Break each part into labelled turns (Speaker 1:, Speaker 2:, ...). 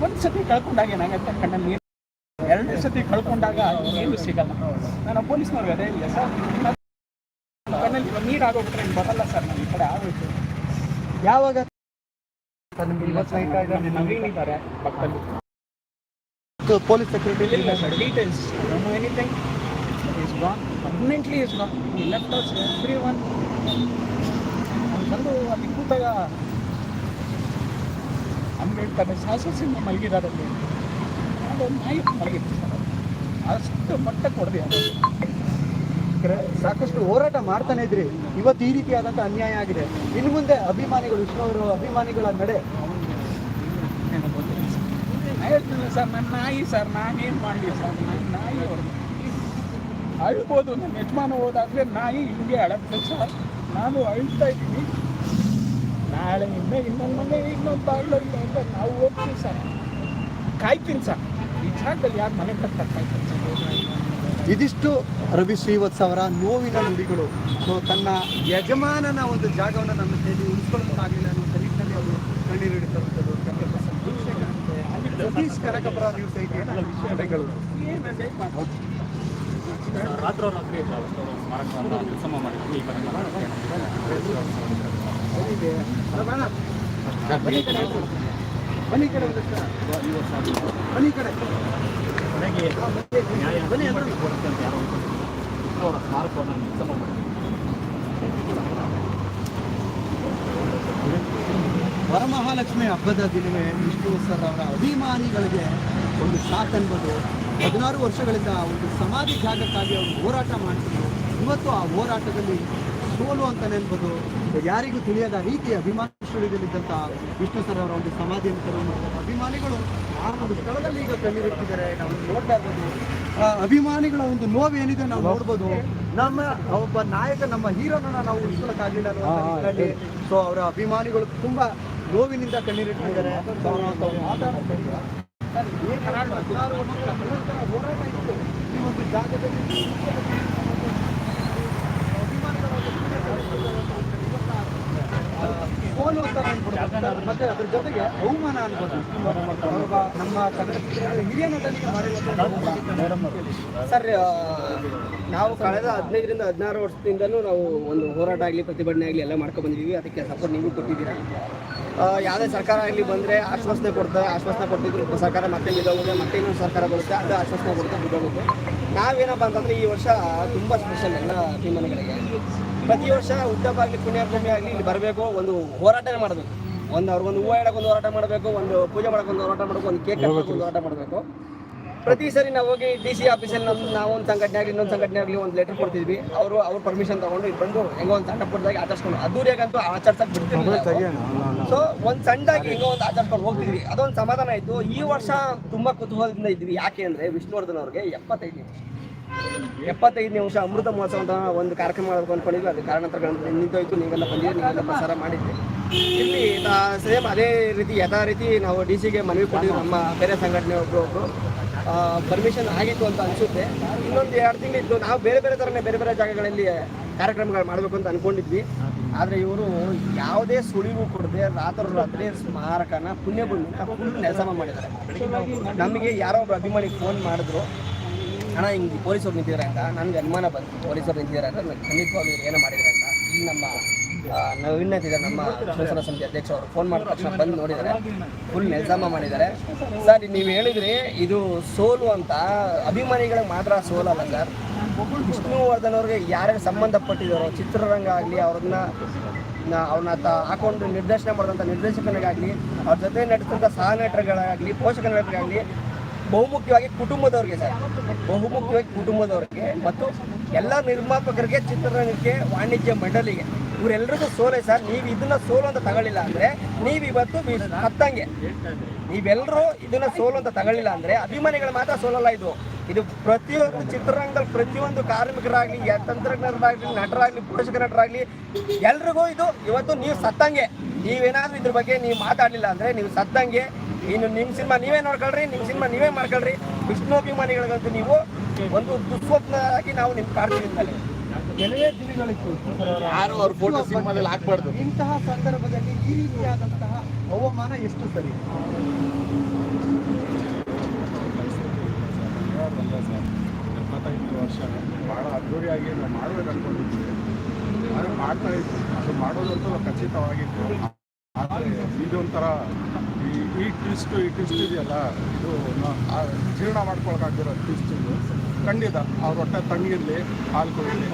Speaker 1: ಒಂದು ಸತಿ ಕಳ್ಕೊಂಡಾಗ ಏನಾಗತ್ತೆ ಕಣ್ಣ ನೀರು ಎರಡನೇ ಸತಿ ಕಳ್ಕೊಂಡಾಗ ಏನು ಸಿಗಲ್ಲ ನಾನು ಪೊಲೀಸ್ನವ್ರಿಗೆ ಅದೇ ಇಲ್ಲ ಸರ್ ಕಣ್ಣಲ್ಲಿ ನೀರು ಆಗೋಗ್ಬಿಟ್ರೆ ಬರಲ್ಲ ಸರ್ ನಮ್ಮ ಕಡೆ ಆಗೋಯ್ತು
Speaker 2: ಯಾವಾಗ ನಿಮ್ಗೆ ಇವತ್ತು ನೈಟ್ ಆಗ
Speaker 1: ನವೀನ್ ಇದ್ದಾರೆ ಪಕ್ಕದಲ್ಲಿ
Speaker 2: ಪೊಲೀಸ್ ಸೆಕ್ಯೂರಿಟಿ
Speaker 1: ಇಲ್ಲ sir details anything is gone permanently is gone left everyone ಬಂದು ಅಲ್ಲಿ ಕೂತಾಗ ಹಂಗೆ ಹೇಳ್ತಾರೆ ಮಲಗಿದಾರಲ್ಲಿ ಅದೊಂದು ನಾಯಿ ಮಲಗಿತ್ತು ಸರ್. ಅಷ್ಟು ಮಟ್ಟ ಕೊಡದೆ ಅದು.
Speaker 2: ಸಾಕಷ್ಟು ಹೋರಾಟ ಮಾಡ್ತಾನೆ ಇದ್ರಿ. ಇವತ್ತು ಈ ರೀತಿಯಾದಂಥ ಅನ್ಯಾಯ ಆಗಿದೆ. ಇನ್ನು ಮುಂದೆ ಅಭಿಮಾನಿಗಳು ವಿಷ್ಣು ಅವರು ಅಭಿಮಾನಿಗಳ ನಡೆ.
Speaker 1: ಸರ್. ಹೇಳ್ತಿಲ್ಲ ಸರ್ ನನ್ನ ನಾಯಿ ಸರ್ ನಾನೇನು ಮಾಡಲಿ ಸರ್? ನನ್ನ ನಾಯಿ ಅವ್ರು. ಅಳ್ಬೋದು ನನ್ನ ಯಜಮಾನ ಹೋದಾಗಲೇ ನಾಯಿ ಹಿಂಗೆ ಅಳತ್ತೆ ಸರ್. ನಾನು ಅಳ್ತಾ ಇದ್ದೀನಿ. ನಾಳೆ ಇನ್ನೊಂದು ಮನೆ ಇನ್ನೊಂದು ಬಾಗಿಲಲ್ಲಿ ಅಂತ ನಾವು ಹೋಗ್ತೀವಿ ಸರ್. ಕಾಯ್ತೀನಿ ಸರ್. ಈ ಜಾಗದಲ್ಲಿ ಯಾರು ಮನೆ ಕಟ್ತಾರೆ ಕಾಯ್ತೀನಿ ಸರ್
Speaker 2: ಇದಿಷ್ಟು ರವಿ ಶ್ರೀವತ್ಸ ಅವರ ನೋವಿನ ನುಡಿಗಳು. ಸೊ ತನ್ನ ಯಜಮಾನನ ಒಂದು ಜಾಗವನ್ನು ನಮ್ಮ ಕೈಲಿ ಉಳಿಸ್ಕೊಳ್ಳೋಕ್ಕಾಗಲಿಲ್ಲ ಅನ್ನೋ ನಿಟ್ಟಿನಲ್ಲಿ ಅವರು ಕಣ್ಣೀರು ಸಂತೋಷ ಸತೀಶ್ ಕನಕಪುರ ನ್ಯೂಸ್ ವಿಷಯಗಳು. ಬೆಂಗಳೂರು
Speaker 3: ಅವರ ಸ್ಮಾರಕವನ್ನು ಕೆಲಸ ಮಾಡಿದ್ವಿ
Speaker 2: ವರಮಹಾಲಕ್ಷ್ಮಿ ಹಬ್ಬದ ದಿನವೇ ವಿಷ್ಣು ಸರ್ ಅವರ ಅಭಿಮಾನಿಗಳಿಗೆ ಒಂದು ಶಾಕ್ ಅನ್ಬೋದು ಹದಿನಾರು ವರ್ಷಗಳಿಂದ ಒಂದು ಸಮಾಧಿ ಜಾಗಕ್ಕಾಗಿ ಅವರು ಹೋರಾಟ ಮಾಡ್ತಿದ್ರು. ಇವತ್ತು ಆ ಹೋರಾಟದಲ್ಲಿ ಸೋಲು ಅಂತಾನೆ ಅನ್ಬೋದು ಯಾರಿಗೂ ತಿಳಿಯದ ರೀತಿ ಅಭಿಮಾನಿಗಳಿದ್ದಂಥ ವಿಷ್ಣು ಸರ್ ಅವರ ಒಂದು ಸಮಾಧಿ ಅಂತ ಅಭಿಮಾನಿಗಳು ಆ ಒಂದು ಸ್ಥಳದಲ್ಲಿ ಈಗ ಕಣ್ಣೀರಿಟ್ಟಿದ್ದಾರೆ ನಾವು ನೋಡ್ತಾ ಇರ್ಬೋದು. ಆ ಅಭಿಮಾನಿಗಳ ಒಂದು ನೋವು ಏನಿದೆ ನಾವು ನೋಡ್ಬೋದು. ನಮ್ಮ ಒಬ್ಬ ನಾಯಕ ನಮ್ಮ ಹೀರೋನ ನಾವು ಉಳಿಸ್ಕೊಳಕ್ಕಾಗಲಿಲ್ಲ ಅನ್ನೋ ಸೊ ಅವರ ಅಭಿಮಾನಿಗಳು ತುಂಬಾ ನೋವಿನಿಂದ ಕಣ್ಣೀರಿಟ್ಟಿದ್ದಾರೆ. ಮತ್ತೆ ಅದ್ರ ಜೊತೆಗೆ ಅವಮಾನ ಅನ್ಬೋದು ನಮ್ಮ ಹಿರಿಯ
Speaker 4: ಸರ್ ನಾವು ಕಳೆದ ಹದಿನೈದರಿಂದ ಹದಿನಾರು ವರ್ಷದಿಂದಲೂ ನಾವು ಒಂದು ಹೋರಾಟ ಆಗಲಿ, ಪ್ರತಿಭಟನೆ ಆಗಲಿ ಎಲ್ಲ ಮಾಡ್ಕೊಂಡು ಬಂದಿದ್ದೀವಿ. ಅದಕ್ಕೆ ಸಪೋರ್ಟ್ ನೀವು ಕೊಟ್ಟಿದ್ದೀರಾ? ಯಾವುದೇ ಸರ್ಕಾರ ಇಲ್ಲಿ ಬಂದರೆ ಆಶ್ವಾಸನೆ ಕೊಡ್ತಾರೆ, ಆಶ್ವಾಸನೆ ಕೊಟ್ಟಿದ್ರು ಸರ್ಕಾರ ಮತ್ತೆ ಬಿದ್ದೋಗುತ್ತೆ ಮತ್ತೆ ಇನ್ನೊಂದು ಸರ್ಕಾರ ಬರುತ್ತೆ, ಅದು ಆಶ್ವಾಸನೆ ಕೊಡುತ್ತೆ ಬಿದ್ದೋಗುತ್ತೆ ನಾವೇನಪ್ಪ ಅಂತಂದರೆ ಈ ವರ್ಷ ತುಂಬ ಸ್ಪೆಷಲ್ ಎಲ್ಲ ಅಭಿಮಾನಿಗಳಿಗೆ ಪ್ರತಿ ವರ್ಷ ಉದ್ದಪ್ಪ ಆಗಲಿ, ಪುಣ್ಯಭೂಮಿ ಆಗಲಿ ಇಲ್ಲಿ ಬರಬೇಕು, ಒಂದು ಹೋರಾಟನೇ ಮಾಡಬೇಕು. ಒಂದು ಅವ್ರಿಗೊಂದು ಹೂವು ಒಂದು ಹೋರಾಟ ಮಾಡಬೇಕು, ಒಂದು ಪೂಜೆ ಮಾಡಕ್ಕೆ ಒಂದು ಹೋರಾಟ ಮಾಡಬೇಕು, ಒಂದು ಕೇಕ್ ಒಂದು ಹೋರಾಟ ಮಾಡಬೇಕು. ಪ್ರತಿ ಸರಿ ನಾವು ಹೋಗಿ ಡಿ ಸಿ ಆಫೀಸಲ್ಲಿ ನಮ್ಮ ನಾವು ಒಂದು ಸಂಘಟನೆ ಆಗಲಿ ಇನ್ನೊಂದು ಸಂಘಟನೆ ಆಗಲಿ ಒಂದು ಲೆಟರ್ ಕೊಡ್ತಿದ್ವಿ. ಅವರು ಅವ್ರ ಪರ್ಮಿಷನ್ ತಗೊಂಡು ಇಲ್ಲಿ ಬಂದು ಹೆಂಗೋ ಒಂದು ಸಣ್ಣ ಪುಟ್ಟದಾಗಿ ಆಚರಿಸ್ಕೊಂಡು ಅದ್ದೂರಿಯಾಗಂತೂ ಆಚರಿಸಕ್ಕೆ ಬಿಡ್ತೀವಿ ಸೊ ಒಂದು ಸಣ್ಣದಾಗಿ ಹೆಂಗೋ ಒಂದು ಆಚರಿಸ್ಕೊಂಡು ಹೋಗ್ತಿದ್ವಿ. ಅದೊಂದು ಸಮಾಧಾನ ಆಯಿತು. ಈ ವರ್ಷ ತುಂಬ ಕುತೂಹಲದಿಂದ ಇದ್ವಿ. ಯಾಕೆ ಅಂದರೆ ವಿಷ್ಣುವರ್ಧನ್ ಅವ್ರಿಗೆ ಎಪ್ಪತ್ತೈದು ನಿಮಿಷ. ಎಪ್ಪತ್ತೈದು ನಿಮಿಷ ಅಮೃತ ಮಹೋತ್ಸವ ಅಂತ ಒಂದು ಕಾರ್ಯಕ್ರಮ ಮಾಡಬೇಕು ಅಂದ್ಕೊಂಡಿದ್ವಿ ಅದು ಕಾರಣಾಂತರಗಳು ನಿಂತೋಯ್ತು. ನೀವೆಲ್ಲ ಬಂದಿರಿ ನೀವೆಲ್ಲ ಪ್ರಸಾರ ಮಾಡಿದ್ವಿ ಇಲ್ಲಿ ಸೇಮ್ ಅದೇ ರೀತಿ ಯಥಾ ರೀತಿ ನಾವು ಡಿ ಸಿಗೆ ಮನವಿ ಕೊಟ್ಟಿದ್ವಿ. ನಮ್ಮ ಬೇರೆ ಸಂಘಟನೆ ಒಬ್ಬರು ಒಬ್ರು. ಪರ್ಮಿಷನ್ ಆಗಿತ್ತು ಅಂತ ಅನಿಸುತ್ತೆ. ಇನ್ನೊಂದು ಎರಡು ತಿಂಗಳಿದ್ದು ನಾವು ಬೇರೆ ಬೇರೆ ಥರನೇ ಬೇರೆ ಬೇರೆ ಜಾಗಗಳಲ್ಲಿ ಕಾರ್ಯಕ್ರಮಗಳು ಮಾಡಬೇಕು ಅಂತ ಅಂದ್ಕೊಂಡಿದ್ವಿ ಆದರೆ ಇವರು ಯಾವುದೇ ಸುಳಿವು ಕೊಡದೆ ರಾತ್ರಿ ರಾತ್ರೋರಾತ್ರಿ ಸ್ಮಾರಕನ ಪುಣ್ಯಭೂಮಿನ ಫುಲ್ ನೆಲಸಮ ಮಾಡಿದ್ದಾರೆ. ನಮಗೆ ಯಾರೋ ಒಬ್ಬರು ಅಭಿಮಾನಿ ಫೋನ್ ಮಾಡಿದ್ರು, ಅಣ್ಣ, ಹಿಂಗೆ ಪೊಲೀಸರು ನಿಂತಿದ್ದಾರೆ ಅಂತ, ನನಗೆ ಅನುಮಾನ ಬಂತು. ಪೊಲೀಸರು ನಿಂತಿದ್ದಾರೆ ಅಂತ ನನಗೆ ಖಂಡಿತವಾಗಿ ಏನೋ ಮಾಡಿದ್ದಾರೆ ಅಂತ. ಈ ನಮ್ಮ ಆ, ನವೀನ್ ಇದ್ದಾರೆ ನಮ್ಮ ಶಿವಸೇನಾ ಸಮಿತಿ ಅಧ್ಯಕ್ಷ ಅವರು ಫೋನ್ ಮಾಡಿದ ತಕ್ಷಣ ಬಂದು ನೋಡಿದ್ದಾರೆ. ಫುಲ್ ನಿಜಾಮ ಮಾಡಿದ್ದಾರೆ. ಸರ್ ನೀವು ಹೇಳಿದ್ರಿ ಇದು ಸೋಲು ಅಂತ. ಅಭಿಮಾನಿಗಳಿಗೆ ಮಾತ್ರ ಸೋಲಲ್ಲ ಸರ್ ವಿಷ್ಣುವರ್ಧನ್ ಅವ್ರಿಗೆ ಯಾರ್ಯಾರು ಸಂಬಂಧಪಟ್ಟಿದ್ದಾರೋ ಚಿತ್ರರಂಗ ಆಗಲಿ ಅವ್ರನ್ನ ಅವ್ರನ್ನ ತ ಹಾಕೊಂಡು ನಿರ್ದೇಶನ ಮಾಡಿದಂಥ ನಿರ್ದೇಶಕನಿಗಾಗಲಿ ಅವ್ರ ಜೊತೆ ನಡೆಸಿದಂಥ ಸಹ ನಟರುಗಳಾಗಲಿ ಪೋಷಕ ನಟರಿಗಾಗಲಿ ಬಹುಮುಖ್ಯವಾಗಿ ಕುಟುಂಬದವ್ರಿಗೆ ಸರ್ ಬಹುಮುಖ್ಯವಾಗಿ ಕುಟುಂಬದವ್ರಿಗೆ ಮತ್ತು ಎಲ್ಲ ನಿರ್ಮಾಪಕರಿಗೆ ಚಿತ್ರರಂಗಕ್ಕೆ ವಾಣಿಜ್ಯ ಮಂಡಳಿಗೆ. ಇವರೆಲ್ಲರಿಗೂ ಸೋಲೆ ಸರ್. ನೀವು ಇದನ್ನ ಸೋಲು ಅಂತ ತಗೊಳ್ಳಿಲ್ಲ ಅಂದ್ರೆ ನೀವು ಇವತ್ತು ಹತ್ತಂಗೆ. ನೀವೆಲ್ಲರೂ ಇದನ್ನ ಸೋಲು ಅಂತ ತಗೊಳ್ಳಿಲ್ಲ ಅಂದ್ರೆ ಅಭಿಮಾನಿಗಳು ಮಾತ್ರ ಸೋಲಲ್ಲ ಇದು. ಇದು ಪ್ರತಿಯೊಂದು ಚಿತ್ರರಂಗದಲ್ಲಿ ಪ್ರತಿಯೊಂದು ಕಾರ್ಮಿಕರಾಗ್ಲಿ ತಂತ್ರಜ್ಞರಾಗ್ಲಿ ನಟರಾಗ್ಲಿ, ಪೋಷಕ ನಟರಾಗ್ಲಿ, ಎಲ್ರಿಗೂ ಇದು ಇವತ್ತು ನೀವು ಸತ್ತಂಗೆ. ನೀವೇನಾದ್ರೂ ಇದ್ರ ಬಗ್ಗೆ ನೀವು ಮಾತಾಡಲಿಲ್ಲ ಅಂದ್ರೆ ನೀವು ಸತ್ತಂಗೆ. ಇನ್ನು ನಿಮ್ಮ ಸಿನಿಮಾ ನೀವೇ ನೋಡ್ಕೊಳ್ರಿ ನಿಮ್ಮ ಸಿನಿಮಾ ನೀವೇ ಮಾಡ್ಕೊಳ್ರಿ. ವಿಷ್ಣು ಅಭಿಮಾನಿಗಳಿಗಂತೂ ನೀವು ಒಂದು ದುಸ್ವಪ್ನ ಆಗಿ ನಾವು ನಿಮ್ಗೆ ಕಾಡ್ತೀವಿ ಅಂತಲೇ.
Speaker 2: ಕೆಲವೇ ದಿನಗಳಿತ್ತು
Speaker 3: ಯಾರು ಅವ್ರ ಫೋಟೋ ಸಿನಿಮಾದಲ್ಲಿ ಹಾಕ್ಬಾರ್ದು?
Speaker 2: ಇಂತಹ ಸಂದರ್ಭದಲ್ಲಿ ಈ ರೀತಿಯಾದಂತಹ ಅವಮಾನ ಎಷ್ಟು ಸರಿ?
Speaker 1: ಎಪ್ಪತ್ತೈದು ವರ್ಷ ಭಾಳ ಅದ್ದೂರಿಯಾಗಿ ನಾವು ಮಾಡಬೇಕು ಅನ್ಕೊಂಡಿದ್ವಿ ಆದರೆ ಮಾಡ್ತಾ ಇದ್ವಿ ಅದು ಮಾಡೋದಂತೂ ಖಚಿತವಾಗಿತ್ತು ಆದರೆ ಇದೊಂಥರ ಈ ಈ ಟ್ವಿಸ್ಟು ಈ ಟ್ವಿಸ್ಟ್ ಇದೆಯಲ್ಲ ಇದು ಜೀರ್ಣ ಮಾಡ್ಕೊಳಕ್ಕಾಗಿರೋ ಟ್ವಿಸ್ಟ್ ಇದು. ಖಂಡಿತ ಅವ್ರ ಹೊಟ್ಟೆ ತಣ್ಣಗಿರಲಿ ಹಾಲು ಕುಡಿಲಿ.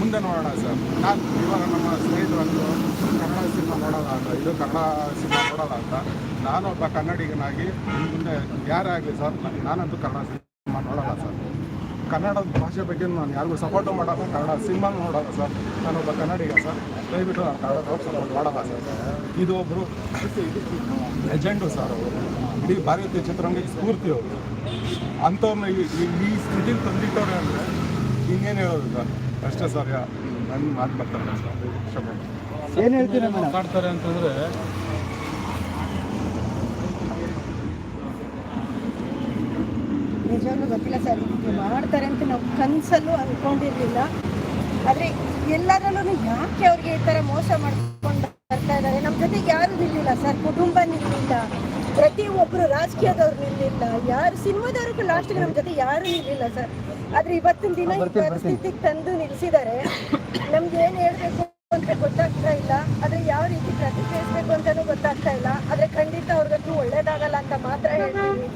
Speaker 1: ಮುಂದೆ ನೋಡೋಣ ಸರ್. ನಾನು ಇವಾಗ ನಮ್ಮ ಸ್ನೇಹಿತರಂದು ಕನ್ನಡ ಸಿನಿಮಾ ನೋಡೋಲ್ಲ ಅಂತ. ಇದು ಕನ್ನಡ ಸಿನಿಮಾ ನೋಡೋಲ್ಲ ಅಂತ. ನಾನೊಬ್ಬ ಕನ್ನಡಿಗನಾಗಿ ಇನ್ನು ಮುಂದೆ ಯಾರೇ ಆಗಲಿ ಸರ್ ನಾನಂತೂ ಕನ್ನಡ ಸಿನಿಮಾ ನೋಡೋಲ್ಲ ಸರ್. ಕನ್ನಡ ಭಾಷೆ ಬಗ್ಗೆ ನಾನು ಯಾರಿಗೂ ಸಪೋರ್ಟು ಮಾಡಲ್ಲ. ಕನ್ನಡ ಸಿನಿಮಾ ನೋಡೋಲ್ಲ ಸರ್. ನಾನೊಬ್ಬ ಕನ್ನಡಿಗ ಸರ್. ದಯವಿಟ್ಟು ನಾನು ಕನ್ನಡ ಸಪೋರ್ಟ್ ಮಾಡಲ್ಲ ಸರ್. ಇದು ಒಬ್ಬರು ಲೆಜೆಂಡು ಸರ್ ಅವರು. ಇಡೀ ಭಾರತೀಯ ಚಿತ್ರರಂಗಕ್ಕೆ ಸ್ಫೂರ್ತಿ ಅವರು. ಅಂಥವ್ರನ್ನ ಈ ಸ್ಥಿತಿಲಿ ತಂದಿಟ್ಟವ್ರೆ ಅಂದರೆ ಇನ್ನೇನು ಹೇಳೋದು ಸರ್ ಅಷ್ಟೇ ಸರ್ ಯಾ ನನ್ನ ಮಾತು ಬರ್ತಾರೆ ಸರ್ ಕ್ಷಮೆ.
Speaker 2: ಹೇಳ್ತೀರಾ
Speaker 1: ಮಾತಾಡ್ತಾರೆ ಅಂತಂದರೆ
Speaker 5: ನಿಜವಾಗ್ಲೂ ಗೊತ್ತಿಲ್ಲ ಸರ್ ಮಾಡ್ತಾರೆ ಅಂತ ನಾವು ಕನಸಲ್ಲೂ ಅಂದ್ಕೊಂಡಿರಲಿಲ್ಲ ಆದರೆ ಎಲ್ಲರಲ್ಲೂ ಯಾಕೆ ಅವ್ರಿಗೆ ಈ ಥರ ಮೋಸ ಮಾಡ್ಕೊಂಡು ಯಾರು ನಿಲ್ಲಿಲ್ಲ ಸರ್ ಕುಟುಂಬ ನಿಲ್ಲಿಲ್ಲ ಪ್ರತಿ ಒಬ್ಬರು ರಾಜಕೀಯದವ್ರು ನಿಲ್ಲಿಲ್ಲ ಯಾರು ಸಿನಿಮಾದವ್ರಿಗೂ ಲಾಸ್ಟ್ಗೆ ನಮ್ಮ ಜೊತೆ ಯಾರು ನಿಲ್ಲಿಲ್ಲ ಸರ್. ಆದ್ರೆ ಇವತ್ತಿನ ದಿನ ಈ ಪರಿಸ್ಥಿತಿಗೆ ತಂದು ನಿಲ್ಲಿಸಿದ್ದಾರೆ ನಮ್ಗೆ ಏನು ಹೇಳ್ಬೇಕು ಅಂತ ಗೊತ್ತಾಗ್ತಾ ಇಲ್ಲ. ಆದ್ರೆ ಯಾವ ರೀತಿ ಪ್ರತಿಕ್ರಿಯಿಸ್ಬೇಕು ಅಂತಾನು ಗೊತ್ತಾಗ್ತಾ ಇಲ್ಲ. ಆದ್ರೆ ಖಂಡಿತ ಅವ್ರಿಗಂತೂ ಒಳ್ಳೇದಾಗಲ್ಲ ಅಂತ ಮಾತ್ರ ಹೇಳ್ತೀನಿ.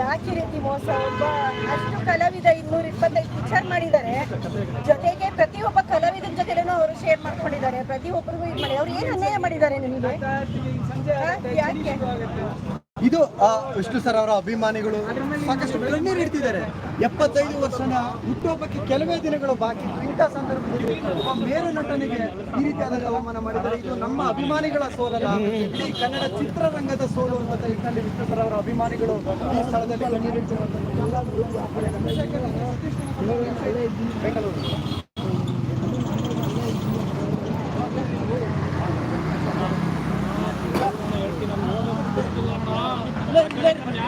Speaker 5: ಯಾಕೆ ರೀತಿ ಮೋಸ? ಒಬ್ಬ ಅಷ್ಟು ಕಲಾವಿದ ಇನ್ನೂರ ಇಪ್ಪತ್ತೈದು ಪಿಕ್ಚರ್ ಮಾಡಿದ್ದಾರೆ. ಜೊತೆಗೆ ಪ್ರತಿಯೊಬ್ಬ ಕಲಾವಿದನ್ ಜೊತೆ ಶೇರ್ ಮಾಡ್ಕೊಂಡಿದ್ದಾರೆ. ಪ್ರತಿಯೊಬ್ಬರಿಗೂ ಇದು ಮಾಡಿ. ಅವ್ರು ಏನು ಅನ್ಯಾಯ ಮಾಡಿದ್ದಾರೆ ನಿಮಗೆ? ಯಾಕೆ?
Speaker 2: ಇದು ವಿಷ್ಣು ಸರ್ ಅವರ ಅಭಿಮಾನಿಗಳು ಸಾಕಷ್ಟು ಕಣ್ಣೀರು ಇಡ್ತಿದ್ದಾರೆ. ಎಪ್ಪತ್ತೈದು ವರ್ಷದ ಹುಟ್ಟುಹಬ್ಬಕ್ಕೆ ಕೆಲವೇ ದಿನಗಳು ಬಾಕಿ. ಇಂಥ ಸಂದರ್ಭದಲ್ಲಿ ಒಬ್ಬ ಮೇರು ನಟನಿಗೆ ಈ ರೀತಿಯಾದ ಅವಮಾನ ಮಾಡಿದರೆ ಇದು ನಮ್ಮ ಅಭಿಮಾನಿಗಳ ಸೋಲಲ್ಲ, ಇಡೀ ಕನ್ನಡ ಚಿತ್ರರಂಗದ ಸೋಲು ಅಂತ ಇಟ್ಟಲ್ಲಿ ವಿಷ್ಣು ಸರ್ ಅವರ ಅಭಿಮಾನಿಗಳು ಈ ಸ್ಥಳದಲ್ಲಿ ಕಣ್ಣೀರು ಇಡ್ತಿರುವಂಥದ್ದು. ಬೆಂಗಳೂರು.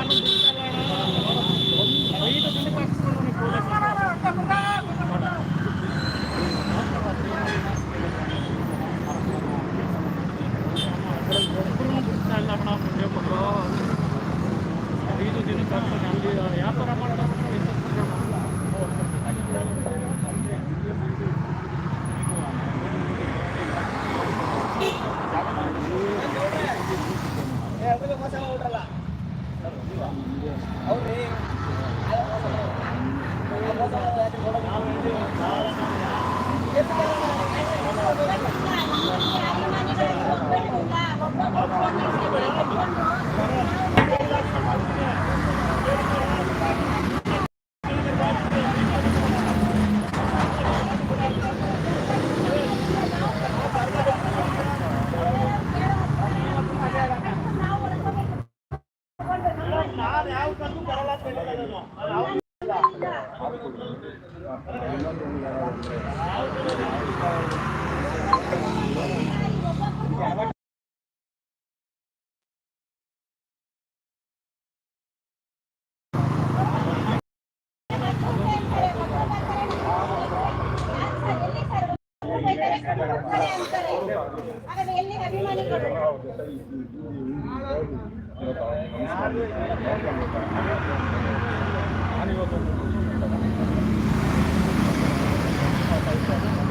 Speaker 2: Thank you.
Speaker 5: ಹಾಗಾದ್ರೆ ಎಲ್ಲಿ ಅಭಿಮಾನಿಗಳು
Speaker 1: ต่อไปต่อไป